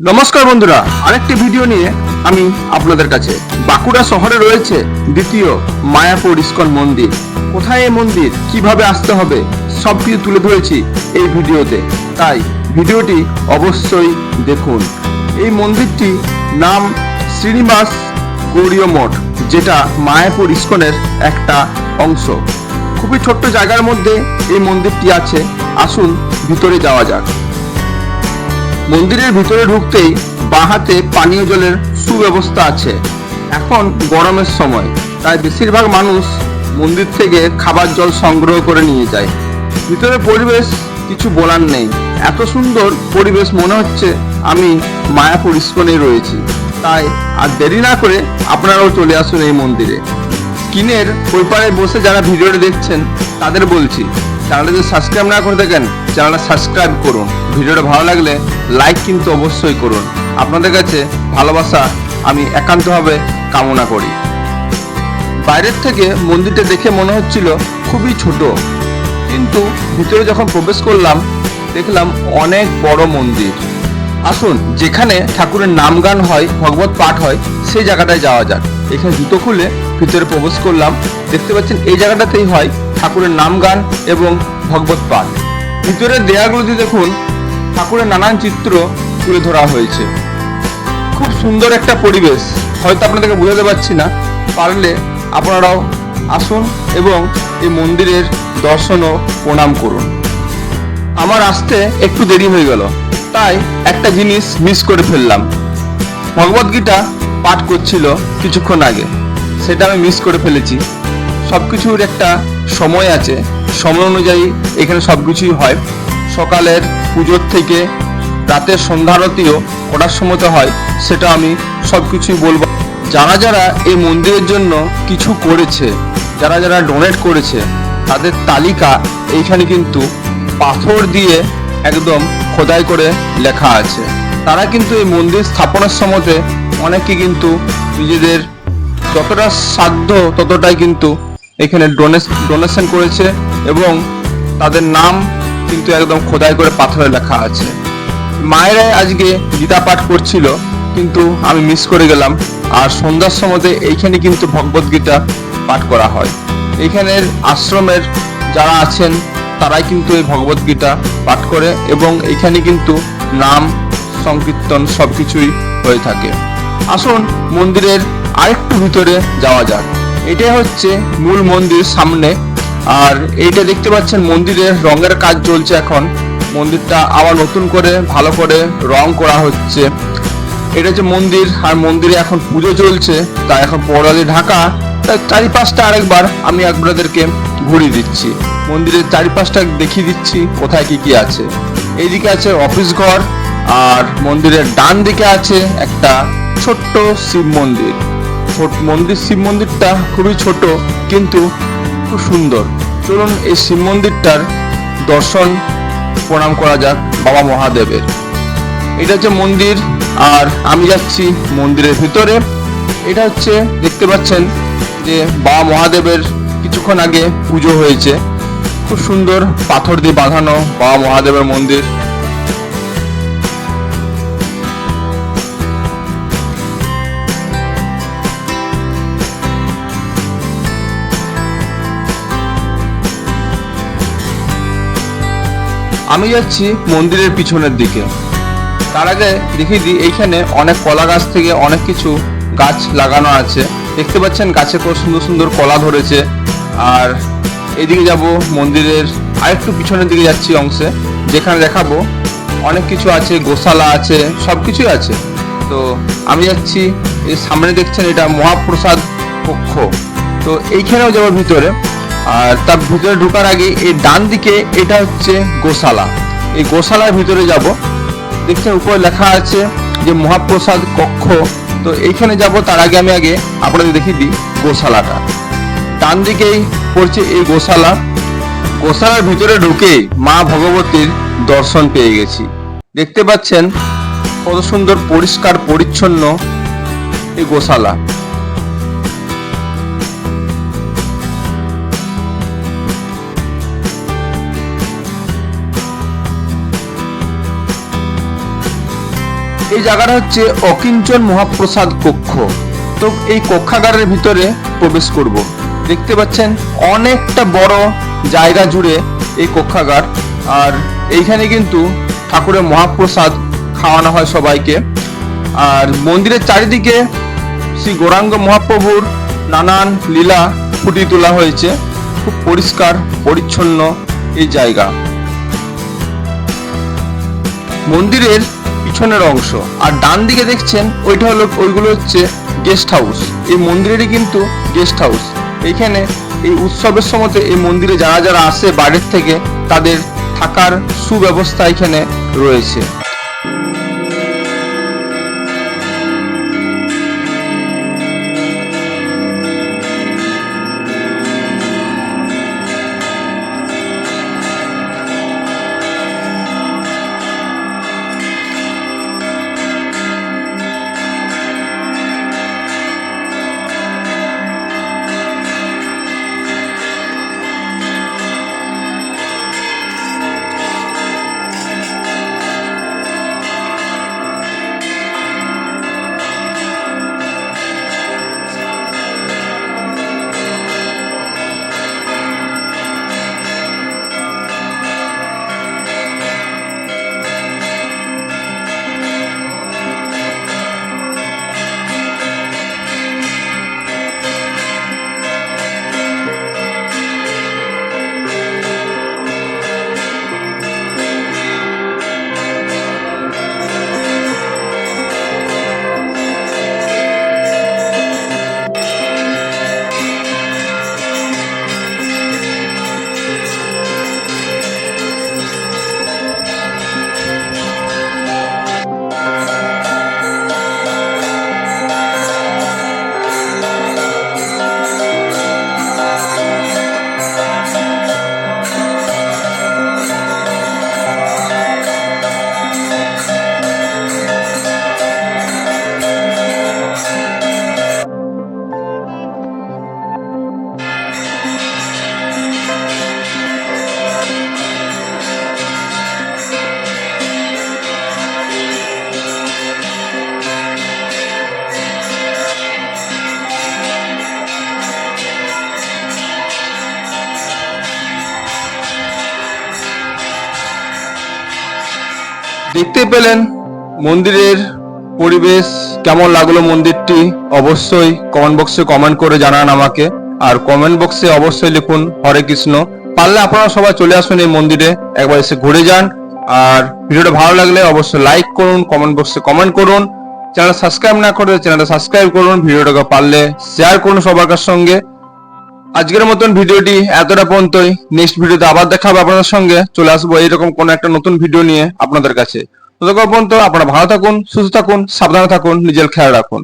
নমস্কার বন্ধুরা, আরেকটি ভিডিও নিয়ে আমি আপনাদের কাছে বাঁকুড়া শহরে রয়েছে দ্বিতীয় মায়াপুর ইস্কন মন্দির। কোথায় এই মন্দির? কীভাবে আসতে হবে? সব কিছু তুলে ধরেছি এই ভিডিওতে। তাই ভিডিওটি অবশ্যই দেখুন। এই মন্দিরটি নাম শ্রীনিবাস গৌরীয় মঠ, যেটা মায়াপুর ইস্কনের একটা অংশ। খুবই ছোট্ট জায়গার মধ্যে এই মন্দিরটি আছে। আসুন ভিতরে যাওয়া যাক। মন্দিরের ভিতরে ঢুকতেই বাঁহাতে পানীয় জলের সুব্যবস্থা আছে। এখন গরমের সময়, তাই বেশিরভাগ মানুষ মন্দির থেকে খাবার জল সংগ্রহ করে নিয়ে যায়। ভিতরে পরিবেশ কিছু বলার নেই। এত সুন্দর পরিবেশ মনে হচ্ছে আমি মায়াপুর ইস্কনে রয়েছি। তাই আর দেরি না করে আপনারাও চলে আসুন এই মন্দিরে। স্ক্রিনের ওই পারে বসে যারা ভিডিওটা দেখছেন, তাদের বলছি চ্যানেলটা যদি সাবস্ক্রাইব না করে থাকেন চ্যানেলটা সাবস্ক্রাইব করুন। ভিডিওটা ভালো লাগলে লাইক কিন্তু অবশ্যই করুন। আপনাদের কাছে ভালোবাসা আমি একান্তভাবে কামনা করি। বাইরের থেকে মন্দিরটা দেখে মনে হচ্ছিল খুবই ছোট। কিন্তু ভিতরে যখন প্রবেশ করলাম, দেখলাম অনেক বড় মন্দির। আসুন, যেখানে ঠাকুরের নাম গান হয়, ভগবত পাঠ হয়, সেই জায়গাটায় যাওয়া যাক। এখানে জুতো খুলে ভিতরে প্রবেশ করলাম। দেখতে পাচ্ছেন, এই জায়গাটাতেই হয় ঠাকুরের নাম গান এবং ভগবত পাঠ। ভিতরের দেয়াগুলোতে দেখুন, ঠাকুরের নানান চিত্র তুলে ধরা হয়েছে। খুব সুন্দর একটা পরিবেশ। হয়তো আপনাদেরকে বোঝাতে পারছি না, পারলে আপনারাও আসুন এবং এই মন্দিরের দর্শন ও প্রণাম করুন। আমার আসতে একটু দেরি হয়ে গেল, তাই একটা জিনিস মিস করে ফেললাম। ভগবদ্গীতা পাঠ করছিল কিছুক্ষণ আগে। সেটা আমি মিস করে ফেলেছি। সব কিছুর একটা সময় আছে। সময় অনুযায়ী এখানে সব কিছুই হয়। সকালের পুজোর থেকে রাতের সন্ধ্যারতিও কটার সময়তে হয়। সেটা আমি সব কিছুই বলব। যারা যারা এই মন্দিরের জন্য কিছু করেছে, যারা যারা ডোনেট করেছে, তাদের তালিকা এইখানে কিন্তু পাথর দিয়ে একদম খোদাই করে লেখা আছে। তারা কিন্তু এই মন্দির স্থাপনের সময়তে অনেকে কিন্তু নিজেদের যতটা সাধ্য ততটাই কিন্তু এখানে ডোনেশন করেছে এবং তাদের নাম কিন্তু একদম খোদাই করে পাথরে লেখা আছে। মায়েরাই আজকে গীতা পাঠ করছিল, কিন্তু আমি মিস করে গেলাম। আর সন্ধ্যার সময়তে এইখানে কিন্তু ভগবত গীতা পাঠ করা হয়। এইখানের আশ্রমের যারা আছেন, তারাই কিন্তু এই ভগবত গীতা পাঠ করে এবং এখানে কিন্তু নাম, সংকীর্তন সব কিছুই হয়ে থাকে। আসুন মন্দিরের আরেকটু ভিতরে যাওয়া যাক। এটাই হচ্ছে মূল মন্দির সামনে। আর এইটা দেখতে পাচ্ছেন মন্দিরের রঙের কাজ চলছে এখন। মন্দিরটা আবার নতুন করে, ভালো করে রং করা হচ্ছে। এটা হচ্ছে মন্দির, আর মন্দিরে এখন পুজো চলছে। তা এখন পড়ালে ঢাকা তাই চারিপাশটা আরেকবার আমি আপনাদেরকে ঘুরিয়ে দিচ্ছি। মন্দিরের চারিপাশটা দেখিয়ে দিচ্ছি, কোথায় কি কি আছে। এইদিকে আছে অফিস ঘর, আর মন্দিরের ডান দিকে আছে একটা ছোট্ট শিব মন্দির। মন্দির, শিব মন্দিরটা খুবই ছোট, কিন্তু খুব সুন্দর। চলুন এই শিব মন্দিরটার দর্শন, প্রণাম করা যাক বাবা মহাদেবের। এটা হচ্ছে মন্দির, আর আমি যাচ্ছি মন্দিরের ভিতরে। এটা হচ্ছে, দেখতে পাচ্ছেন যে বাবা মহাদেবের কিছুক্ষণ আগে পুজো হয়েছে। খুব সুন্দর পাথর দিয়ে বাঁধানো বাবা মহাদেবের মন্দির। আমি যাচ্ছি মন্দিরের পিছনের দিকে। তার আগে দেখিয়ে দিই এইখানে অনেক কলা গাছ থেকে অনেক কিছু গাছ লাগানো আছে। দেখতে পাচ্ছেন গাছে কত সুন্দর সুন্দর কলা ধরেছে। আর এদিকে যাব মন্দিরের আরেকটু পিছনের দিকে যাচ্ছি অংশে, যেখানে দেখাবো অনেক কিছু আছে, গোশালা আছে সব কিছুই আছে। তো আমি যাচ্ছি, এই সামনে দেখছেন এটা মহাপ্রসাদ কক্ষ। তো এইখানেও যাব ভিতরে। আর তার ভিতরে ঢোকার আগে এই ডান দিকে এটা হচ্ছে গোশালা। এই গোশালার ভিতরে যাব। দেখছেন উপরে লেখা আছে যে মহাপ্রসাদ কক্ষ। তো এইখানে যাব, তার আগে আমি আগে আপনাদের দেখিয়ে দিই গোশালাটা। ডান দিকেই পড়ছে এই গোশালা। গোশালার ভিতরে ঢুকে মা ভগবতীর দর্শন পেয়ে গেছি। দেখতে পাচ্ছেন কত সুন্দর পরিষ্কার পরিচ্ছন্ন এই গোশালা। এই জায়গাটা হচ্ছে অকিঞ্চন মহাপ্রসাদ কক্ষ। তো এই কক্ষাগারের ভিতরে প্রবেশ করব। দেখতে পাচ্ছেন অনেকটা বড় জায়গা জুড়ে এই কক্ষাগার। আর এইখানে কিন্তু ঠাকুরের মহাপ্রসাদ খাওয়ানো হয় সবাইকে। আর মন্দিরের চারিদিকে শ্রী গৌরাঙ্গ মহাপ্রভুর নানান লীলা ফুটিয়ে তোলা হয়েছে। খুব পরিষ্কার, পরিচ্ছন্ন এই জায়গা। মন্দিরের পিছনের অংশ। আর ডান দিকে দেখছেন, ওইটা হলো, ওইগুলো হচ্ছে গেস্ট হাউস এই মন্দিরেরই কিন্তু গেস্ট হাউস এইখানে এই উৎসবের সময়তে এই মন্দিরে যারা যারা আসে বাইরের থেকে, তাদের থাকার সুব্যবস্থা এখানে রয়েছে। দেখতে পেলেন মন্দিরের পরিবেশ, কেমন লাগল মন্দিরটি? অবশ্যই কমেন্ট বক্সে কমেন্ট করে জানান আমাকে। আর কমেন্ট বক্সে অবশ্যই লিখুন, হরে কৃষ্ণ। পারলে আপনারা সবাই চলে আসুন এই মন্দিরে, একবার এসে ঘুরে যান। আর ভিডিওটা ভালো লাগলে অবশ্যই লাইক করুন কমেন্ট বক্সে কমেন্ট করুন। চ্যানেল সাবস্ক্রাইব না করে চ্যানেলটা সাবস্ক্রাইব করুন, ভিডিওটাকে পারলে শেয়ার করুন সবার সঙ্গে। আজকের মতন ভিডিওটি এতটা পর্যন্তই। নেক্সট ভিডিওতে আবার দেখা হবে আপনাদের সঙ্গে। চলে আসব এরকম কোন একটা নতুন ভিডিও নিয়ে আপনাদের কাছে। ততক্ষণ পর্যন্ত আপনারা ভালো থাকুন, সুস্থ থাকুন, সাবধানে থাকুন, নিজের খেয়াল রাখুন।